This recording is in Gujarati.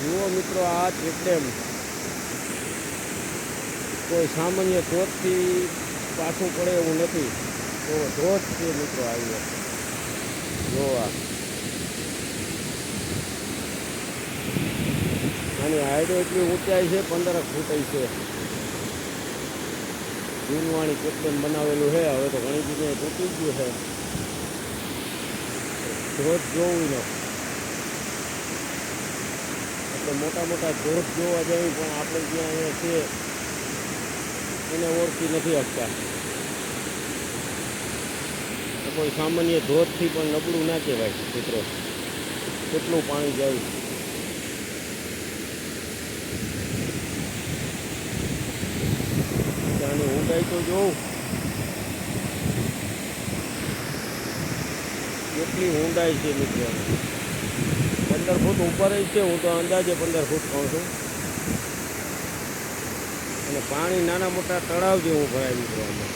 જુઓ મિત્રો, આ ચેકડેમ કોઈ સામાન્ય ધોધથી પાછું પડે એવું નથી. તો ધોધ છે મિત્રો આવ્યો જોવા આની હાઈટ એટલી ઊંચાઈ છે, પંદર ફૂટાઈ છે. જૂનવાણી ચેકડેમ બનાવેલું છે, હવે તો ઘણી જગ્યાએ તૂટી ગયું છે. ધોધ જોવું ન. મોટા મોટા ધોધ જોવા જઈએ પણ આપણે જ્યાં અહીંયા છે એને ઓળખી નથી શકતા. કોઈ સામાન્ય ધોધથી પણ નબળું ના કહેવાય, મિત્રો. કેટલું પાણી જાય આની ઊંડાઈ તો જોઉં. કેટલી ઊંડાઈ છે, મિત્રો. પંદર ફૂટ ઉપર જ છે, હું તો અંદાજે પંદર ફૂટ કહું છું. અને પાણી નાના મોટા તળાવ જેવું ભરાય મિત્રો આમાં.